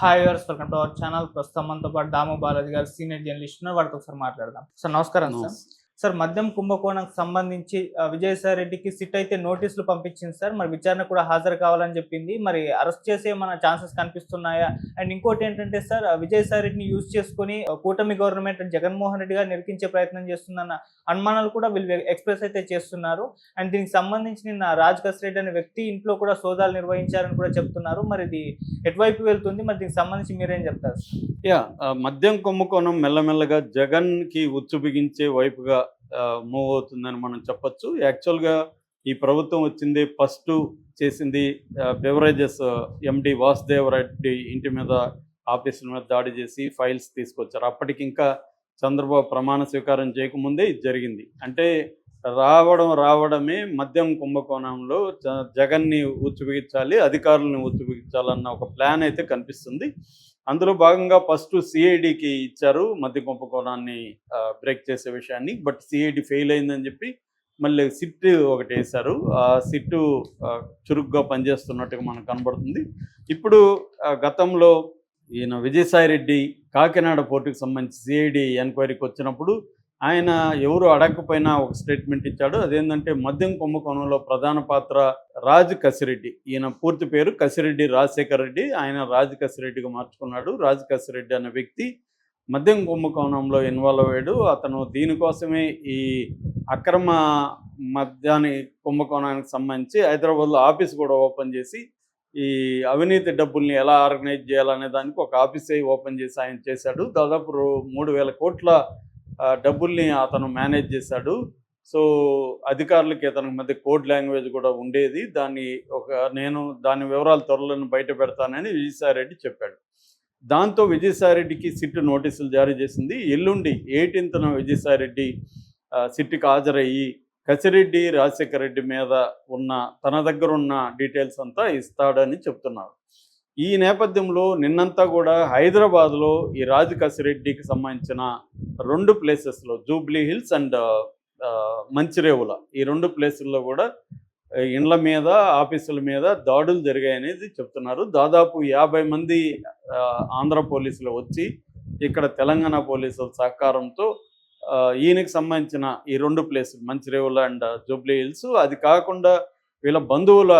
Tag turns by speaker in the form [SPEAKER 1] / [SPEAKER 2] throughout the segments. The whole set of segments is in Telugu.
[SPEAKER 1] Hi viewers welcome to our channel ప్రస్తుతం మనతో పాటు దాము బాలాజీ గారు సీనియర్ జర్నలిస్ట్ వాడితో ఒకసారి మాట్లాడదాం. సార్ నమస్కారం సార్. సార్ మద్యం కుంభకోణంకి సంబంధించి విజయసాయి రెడ్డికి సిట్ అయితే నోటీసులు పంపించింది సార్. మరి విచారణ కూడా హాజరు కావాలని చెప్పింది. మరి అరెస్ట్ చేసే మన ఛాన్సెస్ కనిపిస్తున్నాయా? అండ్ ఇంకోటి ఏంటంటే సార్ విజయసాయి రెడ్డిని యూజ్ చేసుకుని కూటమి గవర్నమెంట్ జగన్మోహన్ రెడ్డి గారు నిరికించే ప్రయత్నం చేస్తుందన్న అనుమానాలు కూడా వీళ్ళు ఎక్స్ప్రెస్ అయితే చేస్తున్నారు. అండ్ దీనికి సంబంధించి నిన్న రాజ్ రెడ్డి అనే వ్యక్తి ఇంట్లో కూడా సోదాలు నిర్వహించారని కూడా చెప్తున్నారు. మరి ఇది ఎటువైపు వెళ్తుంది? మరి దీనికి సంబంధించి మీరేం చెప్తారు
[SPEAKER 2] యా మద్యం కుంభకోణం మెల్లమెల్లగా జగన్కి ఉచ్చు బిగించే వైపుగా మూవ్ అవుతుందని మనం చెప్పచ్చు. యాక్చువల్గా ఈ ప్రభుత్వం వచ్చింది ఫస్ట్ చేసింది బెవరేజెస్ ఎండి వాసుదేవ్ రెడ్డి ఇంటి మీద ఆఫీసుల మీద దాడి చేసి ఫైల్స్ తీసుకొచ్చారు. అప్పటికి ఇంకా చంద్రబాబు ప్రమాణ స్వీకారం చేయకముందే ఇది జరిగింది. అంటే రావడం రావడమే మద్యం కుంభకోణంలో జగన్ని ఉచ్చుబిగించాలి అధికారులను ఉచ్చుబిగించాలన్న ఒక ప్లాన్ అయితే కనిపిస్తుంది. అందులో భాగంగా ఫస్ట్ సిఐడికి ఇచ్చారు మధ్య కుంభకోణాన్ని బ్రేక్ చేసే విషయాన్ని. బట్ సిఐడి ఫెయిల్ అయిందని చెప్పి మళ్ళీ సిట్ ఒకటి వేశారు. ఆ సిట్ చురుగ్గా పనిచేస్తున్నట్టుగా మనకు కనబడుతుంది. ఇప్పుడు గతంలో ఈయన విజయసాయి రెడ్డి కాకినాడ పోర్టుకు సంబంధించి సిఐడి ఎంక్వైరీకి వచ్చినప్పుడు ఆయన ఎవరు అడగకపోయినా ఒక స్టేట్మెంట్ ఇచ్చాడు. అదేంటంటే మద్యం కుంభకోణంలో ప్రధాన పాత్ర రాజు కసిరెడ్డి. ఈయన పూర్తి పేరు కసిరెడ్డి రాజశేఖర రెడ్డి ఆయన రాజు కసిరెడ్డిగా మార్చుకున్నాడు. రాజు కసిరెడ్డి అనే వ్యక్తి మద్యం కుంభకోణంలో ఇన్వాల్వ్ అయ్యాడు. అతను దీనికోసమే ఈ అక్రమ మద్యాన్ని కుంభకోణానికి సంబంధించి హైదరాబాద్లో ఆఫీస్ కూడా ఓపెన్ చేసి ఈ అవినీతి డబ్బుల్ని ఎలా ఆర్గనైజ్ చేయాలనే దానికి ఒక ఆఫీసే ఓపెన్ చేసి ఆయన చేశాడు. దాదాపు మూడు వేల కోట్ల డబ్బుల్ని అతను మేనేజ్ చేశాడు. సో అధికారులకి అతనికి మధ్య కోడ్ లాంగ్వేజ్ కూడా ఉండేది. దాన్ని ఒక నేను దాని వివరాలు త్వరలో బయట పెడతానని విజయసాయిరెడ్డి చెప్పాడు. దాంతో విజయసాయిరెడ్డికి సిట్ నోటీసులు జారీ చేసింది. ఎల్లుండి ఎయిటీన్త్న విజయసాయిరెడ్డి సిట్కి హాజరయ్యి కసిరెడ్డి రాజశేఖర రెడ్డి మీద ఉన్న తన దగ్గర ఉన్న డీటెయిల్స్ అంతా ఇస్తాడని చెప్తున్నారు. ఈ నేపథ్యంలో నిన్నంతా కూడా హైదరాబాద్లో ఈ రాజు కసిరెడ్డికి సంబంధించిన రెండు ప్లేసెస్లో జూబ్లీ హిల్స్ అండ్ మంచిరేవుల. ఈ రెండు ప్లేసుల్లో కూడా ఇండ్ల మీద ఆఫీసుల మీద దాడులు జరిగాయనేది చెప్తున్నారు. దాదాపు యాభై మంది ఆంధ్ర పోలీసులు వచ్చి ఇక్కడ తెలంగాణ పోలీసుల సహకారంతో ఆ, ఈయనకి సంబంధించిన ఈ రెండు ప్లేసులు మంచిరేవుల అండ్ జూబ్లీ హిల్స్. అది కాకుండా వీళ్ళ బంధువుల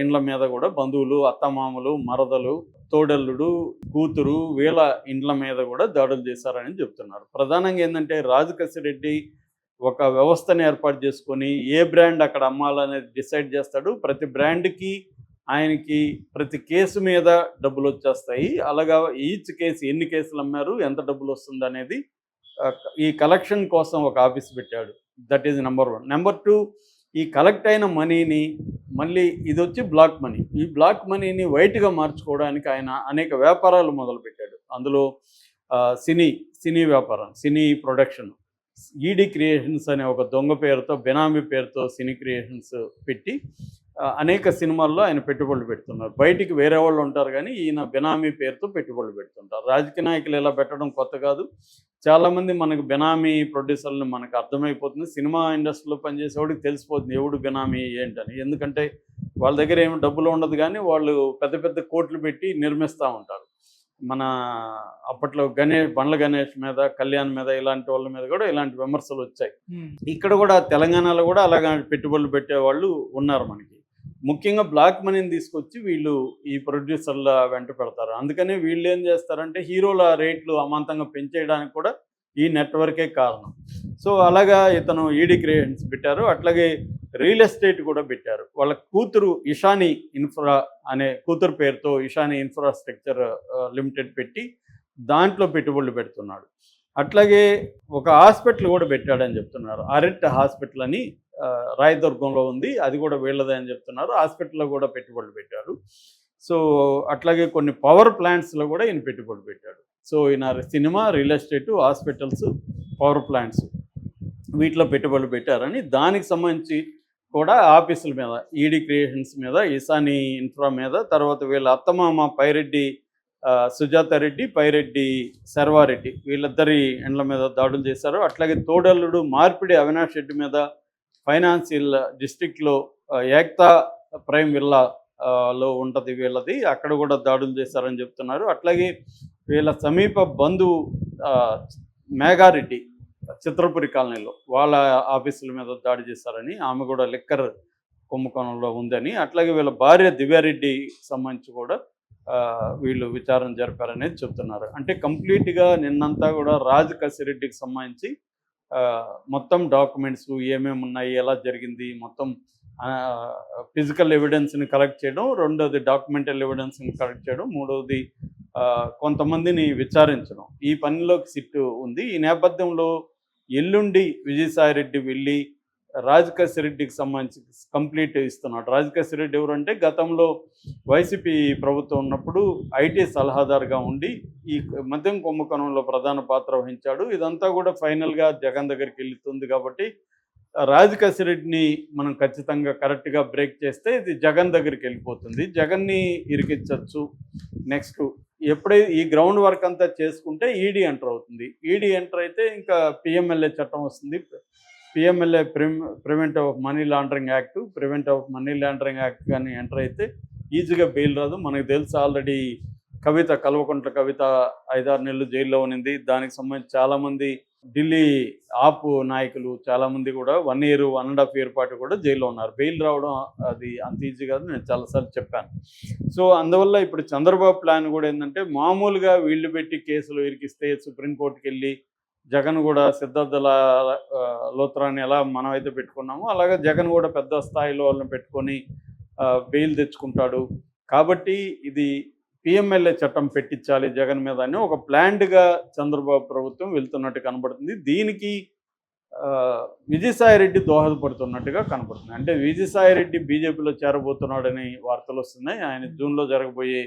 [SPEAKER 2] ఇండ్ల మీద కూడా బంధువులు అత్తమామలు మరదలు తోడల్లుడు కూతురు వీళ్ళ ఇండ్ల మీద కూడా దాడులు చేశారని చెప్తున్నారు. ప్రధానంగా ఏంటంటే రాజకసిరెడ్డి ఒక వ్యవస్థను ఏర్పాటు చేసుకొని ఏ బ్రాండ్ అక్కడ అమ్మాలనేది డిసైడ్ చేస్తాడు. ప్రతి బ్రాండ్కి ఆయనకి ప్రతి కేసు మీద డబ్బులు వచ్చేస్తాయి. అలాగా ఈచ్ కేసు ఎన్ని కేసులు అమ్మారు ఎంత డబ్బులు వస్తుంది అనేది ఈ కలెక్షన్ కోసం ఒక ఆఫీస్ పెట్టాడు. That is number one. Number two ఈ కలెక్ట్ అయిన మనీని మళ్ళీ ఇది వచ్చి బ్లాక్ మనీ. ఈ బ్లాక్ మనీని వైట్గా మార్చుకోవడానికి ఆయన అనేక వ్యాపారాలు మొదలుపెట్టాడు. అందులో సినీ సినీ వ్యాపారం సినీ ప్రొడక్షన్. ఈడీ క్రియేషన్స్ అనే ఒక దొంగ పేరుతో బెనామీ పేరుతో సినీ క్రియేషన్స్ పెట్టి అనేక సినిమాల్లో ఆయన పెట్టుబడులు పెడుతున్నారు. బయటికి వేరే వాళ్ళు ఉంటారు కానీ ఈయన బెనామీ పేరుతో పెట్టుబడులు పెడుతుంటారు. రాజకీయ నాయకులు ఇలా పెట్టడం కొత్త కాదు. చాలామంది మనకు బెనామీ ప్రొడ్యూసర్లు మనకు అర్థమైపోతుంది. సినిమా ఇండస్ట్రీలో పనిచేసేవాడికి తెలిసిపోతుంది ఎవడు బెనామీ ఏంటని? ఎందుకంటే వాళ్ళ దగ్గర ఏమి డబ్బులు ఉండదు కానీ వాళ్ళు పెద్ద పెద్ద కోట్లు పెట్టి నిర్మిస్తూ ఉంటారు. మన అప్పట్లో గణేష్ బండ్ల గణేష్ మీద కళ్యాణ్ మీద ఇలాంటి వాళ్ళ మీద కూడా ఇలాంటి విమర్శలు వచ్చాయి. ఇక్కడ కూడా తెలంగాణలో కూడా అలాగా పెట్టుబడులు పెట్టేవాళ్ళు ఉన్నారు మనకి. ముఖ్యంగా బ్లాక్ మనీని తీసుకొచ్చి వీళ్ళు ఈ ప్రొడ్యూసర్ల వెంట పెడతారు. అందుకనే వీళ్ళు ఏం చేస్తారంటే హీరోల రేట్లు అమాంతంగా పెంచేయడానికి కూడా ఈ నెట్వర్కే కారణం. సో అలాగా ఇతను ఈడీ క్రియేషన్స్ పెట్టారు. అట్లాగే రియల్ ఎస్టేట్ కూడా పెట్టారు. వాళ్ళ కూతురు ఇషాని ఇన్ఫ్రా అనే కూతురు పేరుతో ఇషాని ఇన్ఫ్రాస్ట్రక్చర్ లిమిటెడ్ పెట్టి దాంట్లో పెట్టుబడులు పెడుతున్నాడు. అట్లాగే ఒక హాస్పిటల్ కూడా పెట్టాడని చెప్తున్నారు. అరెట్ హాస్పిటల్ అని రాయదుర్గంలో ఉంది. అది కూడా వీళ్ళదే అని చెప్తున్నారు. హాస్పిటల్లో కూడా పెట్టుబడులు పెట్టారు. సో అట్లాగే కొన్ని పవర్ ప్లాంట్స్లో కూడా ఈయన పెట్టుబడులు పెట్టాడు. సో ఈయన cinema real estate hospitals power plants వీటిలో పెట్టుబడులు పెట్టారని దానికి సంబంధించి కూడా ఆఫీసుల మీద ఈడీ క్రియేషన్స్ మీద ఈశాని ఇన్ఫ్రా మీద తర్వాత వీళ్ళ అత్తమామ పైరెడ్డి సుజాత రెడ్డి పైరెడ్డి శర్వారెడ్డి వీళ్ళిద్దరి ఎండ్ల మీద దాడులు చేశారు. అట్లాగే తోడల్లుడు మార్పిడి అవినాష్ రెడ్డి మీద ఫైనాన్షియల్ డిస్టిక్లో ఏక్తా ప్రైమ్ విల్లా లో ఉంటుంది వీళ్ళది. అక్కడ కూడా దాడులు చేశారని చెప్తున్నారు. అట్లాగే వీళ్ళ సమీప బంధువు మేఘారెడ్డి చిత్రపురి కాలనీలో వాళ్ళ ఆఫీసుల మీద దాడి చేశారని ఆమె కూడా లిక్కర్ కుంభకోణంలో ఉందని అట్లాగే వీళ్ళ భార్య దివ్యారెడ్డి సంబంధించి కూడా వీళ్ళు విచారణ జరిపారనేది చెప్తున్నారు. అంటే కంప్లీట్గా నిన్నంతా కూడా రాజు కసిరెడ్డికి సంబంధించి మొత్తం డాక్యుమెంట్స్ ఏమేమి ఉన్నాయి ఎలా జరిగింది మొత్తం ఫిజికల్ ఎవిడెన్స్ని కలెక్ట్ చేయడం రెండోది డాక్యుమెంటల్ ఎవిడెన్స్ని కలెక్ట్ చేయడం మూడవది కొంతమందిని విచారించడం. ఈ పనిలోకి సిట్టు ఉంది. ఈ నేపథ్యంలో ఎల్లుండి విజయసాయిరెడ్డి వెళ్ళి రాజకేశ్వరెడ్డికి సంబంధించి కంప్లీట్ ఇస్తున్నాడు. రాజకేశ్వరెడ్డి ఎవరంటే గతంలో వైసీపీ ప్రభుత్వం ఉన్నప్పుడు ఐటీ సలహాదారుగా ఉండి ఈ మద్యం కుంభకోణంలో ప్రధాన పాత్ర వహించాడు. ఇదంతా కూడా ఫైనల్గా జగన్ దగ్గరికి వెళ్తుంది కాబట్టి రాజకేశ్వరెడ్డిని మనం ఖచ్చితంగా కరెక్ట్గా బ్రేక్ చేస్తే ఇది జగన్ దగ్గరికి వెళ్ళిపోతుంది. జగన్ని ఇరికించవచ్చు నెక్స్ట్ ఎప్పుడైతే ఈ గ్రౌండ్ వర్క్ అంతా చేసుకుంటే ఈడీ ఎంటర్ అవుతుంది. ఈడీ ఎంటర్ అయితే ఇంకా పిఎంఎల్ఏ చట్టం వస్తుంది. PMLA prevent of money laundering act prevent of money laundering act కానీ ఎంటర్ అయితే ఈజీగా బెయిల్ రాదు. మనకు తెలుసు ఆల్రెడీ కవిత కల్వకుంట్ల కవిత ఐదారు నెలలు జైల్లో ఉన్నింది. దానికి సంబంధించి చాలామంది ఢిల్లీ ఆప్ నాయకులు చాలామంది కూడా one year one and half year పాటు కూడా జైల్లో ఉన్నారు. బెయిల్ రావడం అది అంత ఈజీ కాదు నేను చాలాసార్లు చెప్పాను. సో అందువల్ల ఇప్పుడు చంద్రబాబు ప్లాన్ కూడా ఏంటంటే మామూలుగా వీళ్ళు పెట్టి కేసులు ఇరికిస్తే సుప్రీంకోర్టుకి వెళ్ళి జగన్ కూడా సిద్ధార్థుల లోత్రాన్ని ఎలా మనమైతే పెట్టుకున్నామో అలాగే జగన్ కూడా పెద్ద స్థాయిలో వాళ్ళని పెట్టుకొని బెయిల్ తెచ్చుకుంటాడు. కాబట్టి ఇది పిఎంఎల్ఏ చట్టం పెట్టించాలి జగన్ మీద అని ఒక ప్లాండ్గా చంద్రబాబు ప్రభుత్వం వెళ్తున్నట్టు కనబడుతుంది. దీనికి విజయసాయిరెడ్డి దోహదపడుతున్నట్టుగా కనబడుతుంది. అంటే విజయసాయిరెడ్డి బీజేపీలో చేరబోతున్నాడని వార్తలు వస్తున్నాయి. ఆయన జూన్లో జరగబోయే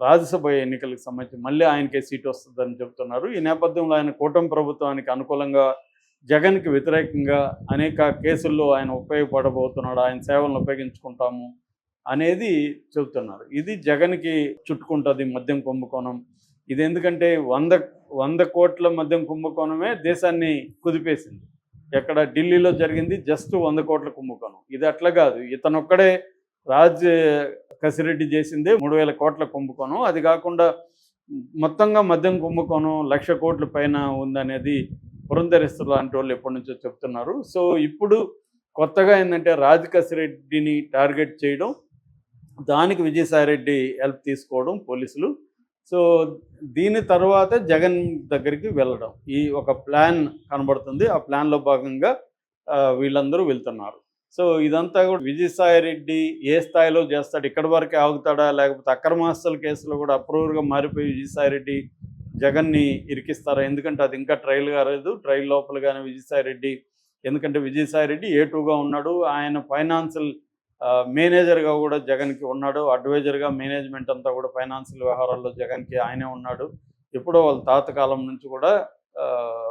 [SPEAKER 2] రాజ్యసభ ఎన్నికలకు సంబంధించి మళ్ళీ ఆయనకే సీట్ వస్తుందని చెబుతున్నారు. ఈ నేపథ్యంలో ఆయన కూటమి ప్రభుత్వానికి అనుకూలంగా జగన్కి వ్యతిరేకంగా అనేక కేసుల్లో ఆయన ఉపయోగపడబోతున్నాడు. ఆయన సేవలను ఉపయోగించుకుంటాము. అనేది చెబుతున్నారు. ఇది జగన్కి చుట్టుకుంటుంది మద్యం కుంభకోణం. ఇది ఎందుకంటే వంద వంద కోట్ల మద్యం కుంభకోణమే దేశాన్ని కుదిపేసింది. ఎక్కడ ఢిల్లీలో జరిగింది జస్ట్ వంద కోట్ల కుంభకోణం. ఇది అట్లా కాదు. ఇతనొక్కడే రాజ్ కసిరెడ్డి చేసిందే మూడు వేల కోట్ల కుంభకోణం. అది కాకుండా మొత్తంగా మద్యం కుంభకోణం లక్ష కోట్ల పైన ఉందనేది పురంధరిస్తులు లాంటి వాళ్ళు ఎప్పటి నుంచో చెప్తున్నారు. సో ఇప్పుడు కొత్తగా ఏంటంటే రాజ్ కసిరెడ్డిని టార్గెట్ చేయడం దానికి విజయసాయిరెడ్డి హెల్ప్ తీసుకోవడం పోలీసులు. సో దీని తర్వాత జగన్ దగ్గరికి వెళ్ళడం. ఈ ఒక ప్లాన్ కనబడుతుంది. ఆ ప్లాన్లో భాగంగా వీళ్ళందరూ వెళ్తున్నారు. సో ఇదంతా కూడా విజయసాయిరెడ్డి ఏ స్థాయిలో చేస్తాడు ఇక్కడ వరకే ఆగుతాడా లేకపోతే అక్రమాస్తుల కేసులో కూడా అప్రూవర్గా మారిపోయి విజయసాయిరెడ్డి జగన్ని ఇరికిస్తారా? ఎందుకంటే అది ఇంకా ట్రయల్ కాలేదు. ట్రయల్ లోపలగానే విజయసాయిరెడ్డి ఎందుకంటే విజయసాయిరెడ్డి ఏ టూగా ఉన్నాడు. ఆయన ఫైనాన్షియల్ మేనేజర్గా కూడా జగన్కి ఉన్నాడు. అడ్వైజర్గా మేనేజ్మెంట్ అంతా కూడా ఫైనాన్షియల్ వ్యవహారాల్లో జగన్కి ఆయనే ఉన్నాడు. ఎప్పుడో వాళ్ళ తాత కాలం నుంచి కూడా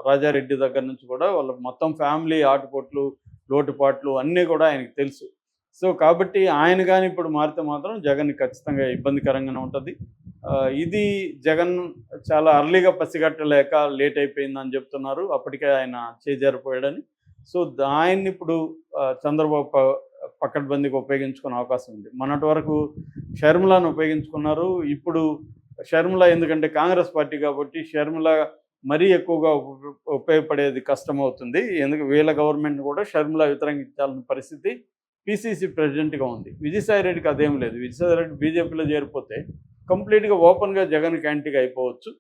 [SPEAKER 2] రాజారెడ్డి దగ్గర నుంచి కూడా వాళ్ళ మొత్తం ఫ్యామిలీ ఆటుపోట్లు లోటుపాట్లు అన్నీ కూడా ఆయనకి తెలుసు. సో కాబట్టి ఆయన కానీ ఇప్పుడు మారితే మాత్రం జగన్ ఖచ్చితంగా ఇబ్బందికరంగానే ఉంటుంది. ఇది జగన్ చాలా అర్లీగా పసిగట్టలేక లేట్ అయిపోయిందని చెప్తున్నారు. అప్పటికే ఆయన చేజారిపోయాడని. సో ఆయన్ని ఇప్పుడు చంద్రబాబు ప- బందీకి ఉపయోగించుకునే అవకాశం ఉంది. మొన్నటి వరకు షర్మిలాను ఉపయోగించుకున్నారు. ఇప్పుడు షర్మిల ఎందుకంటే కాంగ్రెస్ పార్టీ కాబట్టి షర్మిల మరీ ఎక్కువగా ఉప- ఉపయోగపడేది కష్టమవుతుంది. ఎందుకు వీళ్ళ గవర్నమెంట్ కూడా షర్మిల వ్యతిరేకించాల్సిన పరిస్థితి పిసిసి ప్రెసిడెంట్గా ఉంది. విజయసాయి రెడ్డికి అదేం లేదు. విజయసాయి రెడ్డి బీజేపీలో చేరిపోతే కంప్లీట్గా ఓపెన్గా జగన్ క్యాంటీగా అయిపోవచ్చు.